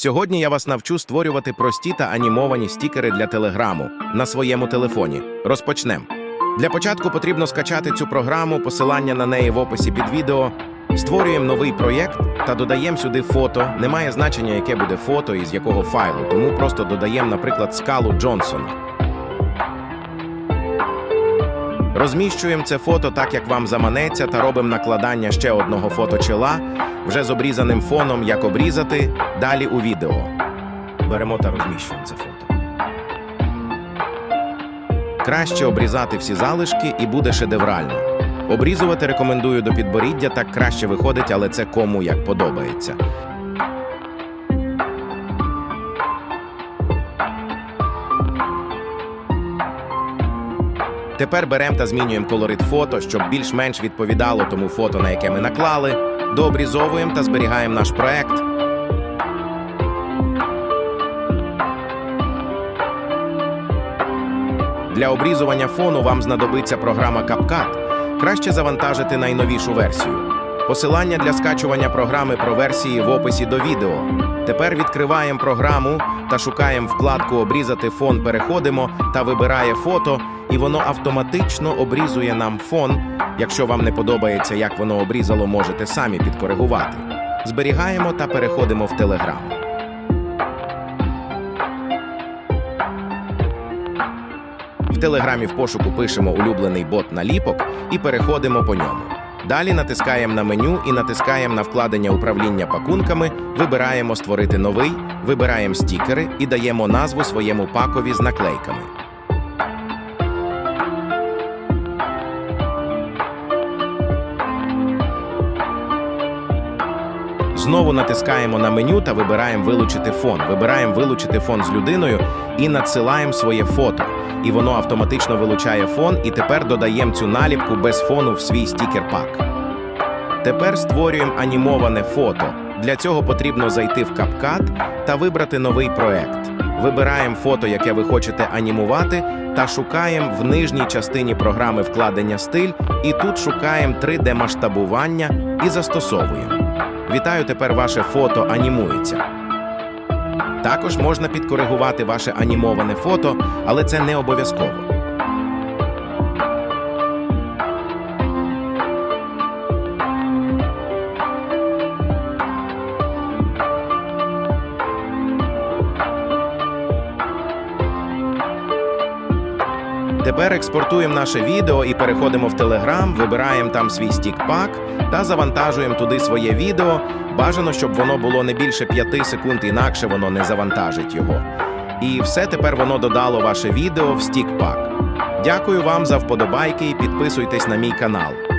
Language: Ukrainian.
Сьогодні я вас навчу створювати прості та анімовані стікери для телеграму на своєму телефоні. Розпочнемо. Для початку потрібно скачати цю програму, посилання на неї в описі під відео. Створюємо новий проєкт та додаємо сюди фото. Немає значення, яке буде фото і з якого файлу, тому просто додаємо, наприклад, скалу Джонсона. Розміщуємо це фото так, як вам заманеться, та робимо накладання ще одного фото чола, вже з обрізаним фоном, як обрізати, далі у відео. Беремо та розміщуємо це фото. Краще обрізати всі залишки і буде шедеврально. Обрізувати рекомендую до підборіддя, так краще виходить, але це кому як подобається. Тепер беремо та змінюємо колорит фото, щоб більш-менш відповідало тому фото, на яке ми наклали. Дообрізовуємо та зберігаємо наш проект. Для обрізування фону вам знадобиться програма CapCut. Краще завантажити найновішу версію. Посилання для скачування програми про версії в описі до відео. Тепер відкриваємо програму та шукаємо вкладку Обрізати фон. Переходимо та вибирає фото, і воно автоматично обрізує нам фон. Якщо вам не подобається, як воно обрізало, можете самі підкоригувати. Зберігаємо та переходимо в Telegram. В телеграмі в пошуку пишемо улюблений бот наліпок і переходимо по ньому. Далі натискаємо на меню і натискаємо на вкладення управління пакунками, вибираємо Створити новий, вибираємо стікери і даємо назву своєму пакові з наклейками. Знову натискаємо на меню та вибираємо вилучити фон. Вибираємо вилучити фон з людиною і надсилаємо своє фото. І воно автоматично вилучає фон, і тепер додаємо цю наліпку без фону в свій стікер-пак. Тепер створюємо анімоване фото. Для цього потрібно зайти в CapCut та вибрати новий проект. Вибираємо фото, яке ви хочете анімувати, та шукаємо в нижній частині програми вкладення стиль, і тут шукаємо 3D-масштабування і застосовуємо. Вітаю, тепер ваше фото анімується. Також можна підкоригувати ваше анімоване фото, але це не обов'язково. Тепер експортуємо наше відео і переходимо в Telegram, вибираємо там свій стікпак та завантажуємо туди своє відео. Бажано, щоб воно було не більше 5 секунд, інакше воно не завантажить його. І все тепер воно додало ваше відео в стікпак. Дякую вам за вподобайки і підписуйтесь на мій канал.